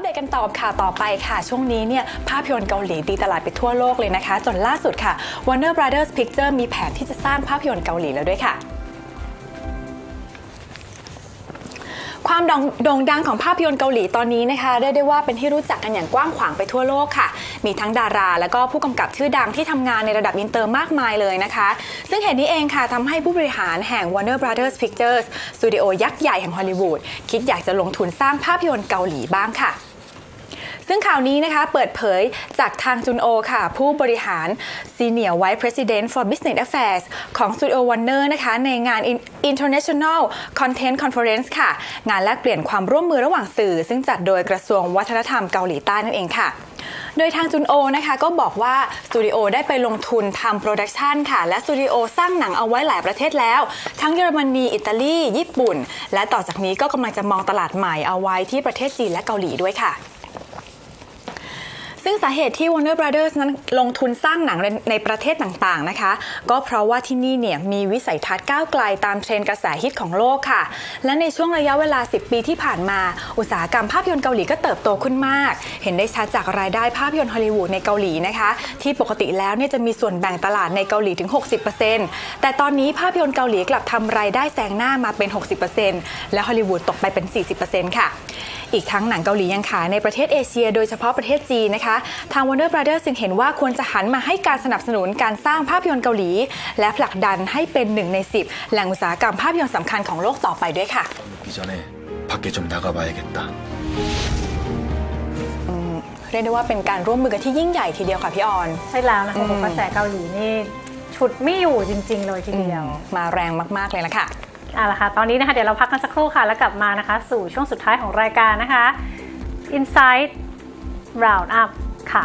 ปเดตกันต่อข่าวต่อไปค่ะ ช่วงนี้เนี่ยภาพยนตร์เกาหลีตีตลาดไปทั่วโลกเลยนะคะ จนล่าสุดค่ะ Warner Brothers Picture มีแผนที่จะสร้างภาพยนตร์เกาหลีแล้วด้วยค่ะความโด่งดังของภาพยนตร์เกาหลีตอนนี้นะคะเรียกได้ว่าเป็นที่รู้จักกันอย่างกว้างขวางไปทั่วโลกค่ะ มีทั้งดารา และก็ผู้กำกับชื่อดังที่ทำงานในระดับอินเตอร์มากมายเลยนะคะ ซึ่งเหตุนี้เองค่ะทำให้ผู้บริหารแห่ง Warner Brothers Pictures สตูดิโอยักษ์ใหญ่แห่งฮอลลีวูดคิดอยากจะลงทุนสร้างภาพยนตร์เกาหลีบ้างค่ะ ข่าวนี้นะคะเปิดเผยจากทางจุนโอค่ะ ผู้บริหาร Senior Vice President for Business Affairs ของ Studio Warner นะคะในงาน International Content Conference ค่ะ งานแลกเปลี่ยนความร่วมมือระหว่างสื่อ ซึ่งจัดโดยกระทรวงวัฒนธรรมเกาหลีใต้นั่นเองค่ะโดยทางจุนโอนะคะก็บอกว่าสตูดิโอได้ไปลงทุนทำโปรดักชันค่ะ และสตูดิโอสร้างหนังเอาไว้หลายประเทศแล้ว ทั้งเยอรมนี อิตาลี ญี่ปุ่น และต่อจากนี้ก็กำลังจะมองตลาดใหม่เอาไว้ที่ประเทศจีนและเกาหลีด้วยค่ะ สาเหตุที่ Warner Brothers นั้นลงทุนสร้างหนังในประเทศต่างๆนะคะ ก็เพราะว่าที่นี่เนี่ยมีวิสัยทัศน์ก้าวไกลตามเทรนกระแสฮิตของโลกค่ะ และในช่วงระยะเวลา 10 ปีที่ผ่านมา อุตสาหกรรมภาพยนตร์เกาหลีก็เติบโตขึ้นมาก เห็นได้ชัดจากรายได้ภาพยนตร์ฮอลลีวูดในเกาหลีนะคะ ที่ปกติแล้วเนี่ยจะมีส่วนแบ่งตลาดในเกาหลีถึง 60%แต่ตอนนี้ภาพยนตร์เกาหลีกลับทำรายได้แซงหน้ามาเป็น 60%และฮอลลีวูดตกไปเป็น 40%ค่ะ อีกทั้งหนังเกาหลียังขายในประเทศเอเชีย โดยเฉพาะประเทศจีนนะคะ ทาง Warner Brothers จึงเห็นว่าควรจะหันมาให้การสนับสนุนการสร้างภาพยนตร์เกาหลี และผลักดันให้เป็นหนึ่งใน 10 แหล่งอุตสาหกรรมภาพยนตร์สำคัญของโลกต่อไปด้วยค่ะเรียกได้ว่าเป็นการร่วมมือกันที่ยิ่งใหญ่ทีเดียวค่ะพี่ออน ใช่แล้วนะคะกระแสเกาหลีนี่ฉุดไม่อยู่จริง ๆ เลยทีเดียว มาแรงมาก ๆ เลยละค่ะ เอาละค่ะ ตอนนี้นะคะเดี๋ยวเราพักกันสักครู่ค่ะ แล้วกลับมานะคะ สู่ช่วงสุดท้ายของรายการนะคะ Insight Round Up ค่ะ